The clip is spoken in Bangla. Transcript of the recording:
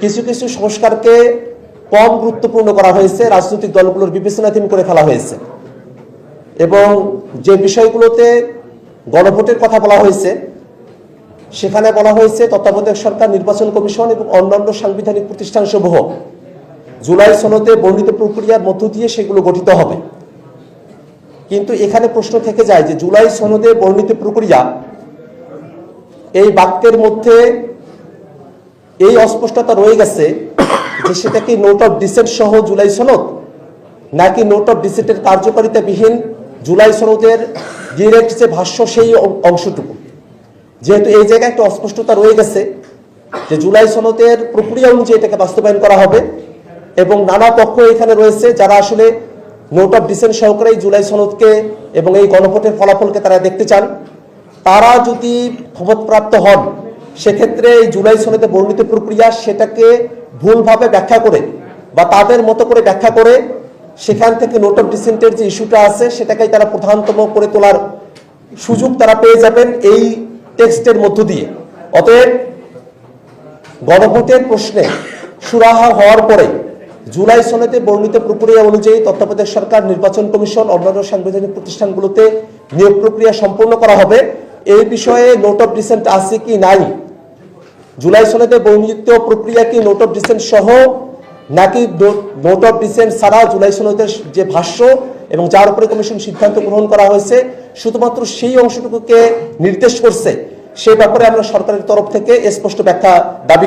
কিছু কিছু সংস্কারকে কম গুরুত্বপূর্ণ করা হয়েছে, রাজনৈতিক দলগুলোর বিবেচনাধীন করে ফেলা হয়েছে। এবং যে বিষয়গুলোতে গণভোটের কথা বলা হয়েছে, সেখানে বলা হয়েছে তত্ত্বাবধায়ক সরকার, নির্বাচন কমিশন এবং অন্যান্য সাংবিধানিক প্রতিষ্ঠান সমূহ জুলাই সনদে বর্ণিত প্রক্রিয়ার মধ্য দিয়ে সেগুলো গঠিত হবে। কিন্তু এখানে প্রশ্ন থেকে যায় যে জুলাই সনদে বর্ণিত প্রক্রিয়া এই বাক্যের মধ্যে এই অস্পষ্টতা রয়ে গেছে যে সেটা কি নোট অফ ডিসেন্ট সহ জুলাই সনদ? নাকি নোট অফ ডিসেন্টের কার্যকারিতাবিহীন জুলাই সনদের ডিরেক্ট যে ভাষ্য সেই অংশটুকু? যেহেতু এই জায়গায় একটা অস্পষ্টতা রয়ে গেছে যে জুলাই সনদের প্রক্রিয়া অনুযায়ী এটাকে বাস্তবায়ন করা হবে এবং নানা পক্ষ এখানে রয়েছে যারা আসলে নোট অফ ডিসেন্ট সহকারে এই জুলাই সনদকে এবং এই গণভোটের ফলাফলকে তারা দেখতে চান। তারা যদি ক্ষমতাপ্রাপ্ত হন সেক্ষেত্রে এই জুলাই সনদে বর্ণিত প্রক্রিয়া সেটাকে ভুলভাবে ব্যাখ্যা করে বা তাদের মতো করে ব্যাখ্যা করে সেখান থেকে নোট অফ ডিসেন্টের যে ইস্যুটা আছে সেটাকেই তারা প্রধানতম করে তোলার সুযোগ তারা পেয়ে যাবেন এই টেক্সটের মধ্য দিয়ে। অতএব গণভোটের প্রশ্নে সুরাহা হওয়ার পরে জুলাই সনেতে বর্ণিত প্রক্রিয়া অনুযায়ী তত্ত্বাবধায়ক সরকার, নির্বাচন কমিশন, অন্যান্য সাংবিধানিক প্রতিষ্ঠানগুলোতে নিয়োগ প্রক্রিয়া সম্পন্ন করা হবে। এই বিষয়ে নোট অফ ডিসেন্ট আছে কি নাই জুলাই সনেতে বহুনিযুক্ত প্রক্রিয়া কি নোট অফ ডিসেন্ট সহ, নাকি নোট অফ ডিসেন্ট ছাড়া জুলাই সনদের যে ভাষ্য এবং যার উপরে কমিশন সিদ্ধান্ত গ্রহণ করা হয়েছে, শুধুমাত্র সেই অংশটুকুকে নির্দেশ করছে সে ব্যাপারে আমরা সরকারের তরফ থেকে স্পষ্ট ব্যাখ্যা দাবি